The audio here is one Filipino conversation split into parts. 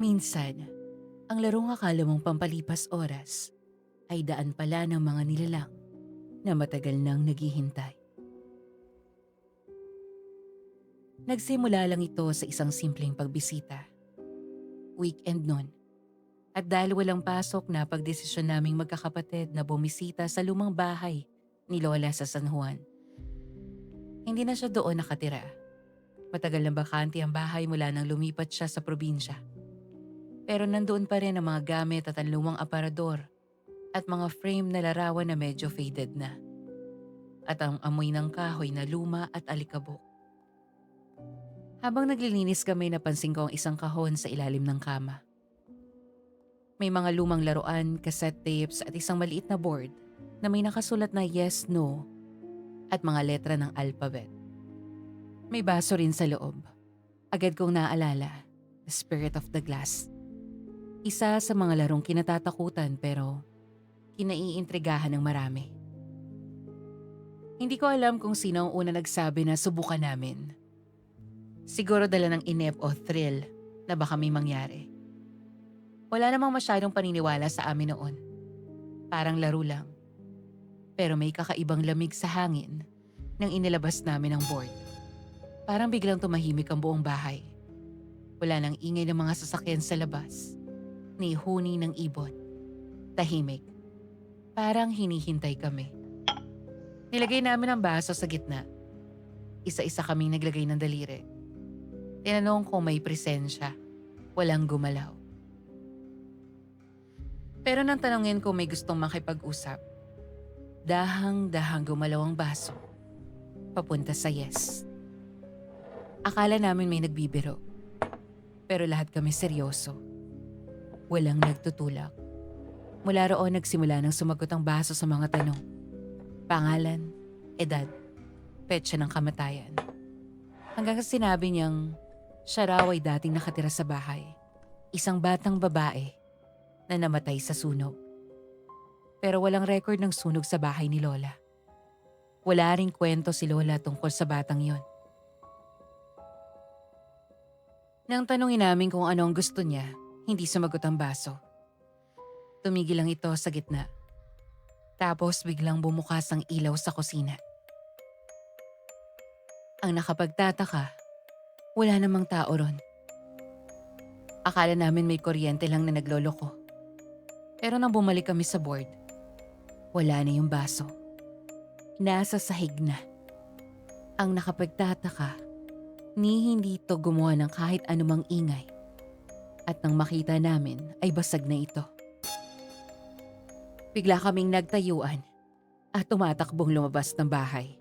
Minsan, ang larong akala mong pampalipas oras ay daan pala ng mga nilalang na matagal nang naghihintay. Nagsimula lang ito sa isang simpleng pagbisita. Weekend nun. At dahil walang pasok na pagdesisyon naming magkakapatid na bumisita sa lumang bahay ni Lola sa San Juan. Hindi na siya doon nakatira. Matagal na bakante ang bahay mula nang lumipat siya sa probinsya. Pero nandoon pa rin ang mga gamit at ang lumang aparador at mga frame na larawan na medyo faded na. At ang amoy ng kahoy na luma at alikabok. Habang naglilinis kami napansin ko ang isang kahon sa ilalim ng kama. May mga lumang laruan, cassette tapes at isang maliit na board na may nakasulat na yes, no at mga letra ng alphabet. May baso rin sa loob. Agad kong naalala, The Spirit of the Glass. Isa sa mga larong kinatatakutan pero kinaiintrigahan ng marami. Hindi ko alam kung sino ang una nagsabi na subukan namin. Siguro dala ng inep o thrill na baka may mangyari. Wala namang masyadong paniniwala sa amin noon. Parang laro lang. Pero may kakaibang lamig sa hangin nang inilabas namin ang board. Parang biglang tumahimik ang buong bahay. Wala nang ingay ng mga sasakyan sa labas. Ni huni ng ibon. Tahimik. Parang hinihintay kami. Nilagay namin ang baso sa gitna. Isa-isa kaming naglagay ng daliri. Tinanong kung may presensya. Walang gumalaw. Pero nang tanongin kung may gustong makipag-usap, dahang-dahang gumalaw ang baso. Papunta sa yes. Akala namin may nagbibiro. Pero lahat kami seryoso. Walang nagtutulak. Mula roon nagsimula ng sumagot ang baso sa mga tanong. Pangalan, edad, petsa ng kamatayan. Hanggang sa sinabi niyang siya raw ay dating nakatira sa bahay. Isang batang babae na namatay sa sunog. Pero walang record ng sunog sa bahay ni Lola. Wala ring kwento si Lola tungkol sa batang yon. Nang tanungin namin kung ano ang gusto niya, hindi sumagot ang baso. Tumigil lang ito sa gitna. Tapos biglang bumukas ang ilaw sa kusina. Ang nakapagtataka, wala namang tao ron. Akala namin may kuryente lang na nagloloko. Pero nang bumalik kami sa board, wala na yung baso. Nasa sahig na. Ang nakapagtataka, ni hindi to gumawa ng kahit anumang ingay. At nang makita namin ay basag na ito. Bigla kaming nagtayuan at tumatakbong lumabas ng bahay.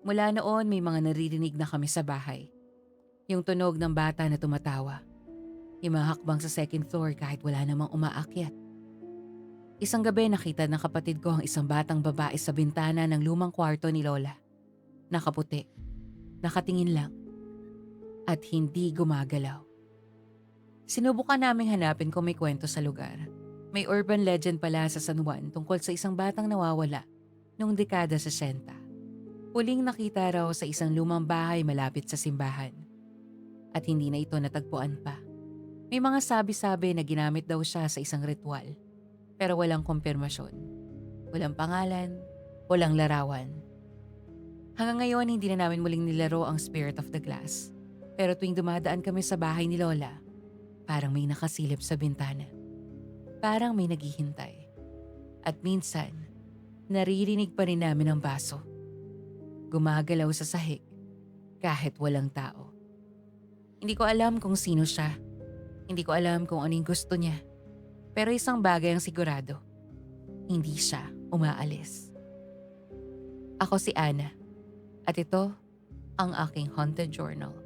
Mula noon may mga naririnig na kami sa bahay. Yung tunog ng bata na tumatawa. Yung sa second floor kahit wala namang umaakyat. Isang gabi nakita ng kapatid ko ang isang batang babae sa bintana ng lumang kwarto ni Lola. Nakaputi. Nakatingin lang. At hindi gumagalaw. Sinubukan naming hanapin kung may kwento sa lugar. May urban legend pala sa San Juan tungkol sa isang batang nawawala noong dekada 60. Huling nakita raw sa isang lumang bahay malapit sa simbahan. At hindi na ito natagpuan pa. May mga sabi-sabi na ginamit daw siya sa isang ritual pero walang kumpirmasyon. Walang pangalan, walang larawan. Hanggang ngayon hindi na namin muling nilaro ang Spirit of the Glass. Pero tuwing dumadaan kami sa bahay ni Lola, parang may nakasilip sa bintana. Parang may naghihintay. At minsan, naririnig pa rin namin ang baso. Gumagalaw sa sahig kahit walang tao. Hindi ko alam kung sino siya. Hindi ko alam kung anong gusto niya. Pero isang bagay ang sigurado. Hindi siya umaalis. Ako si Ana. At ito ang aking haunted journal.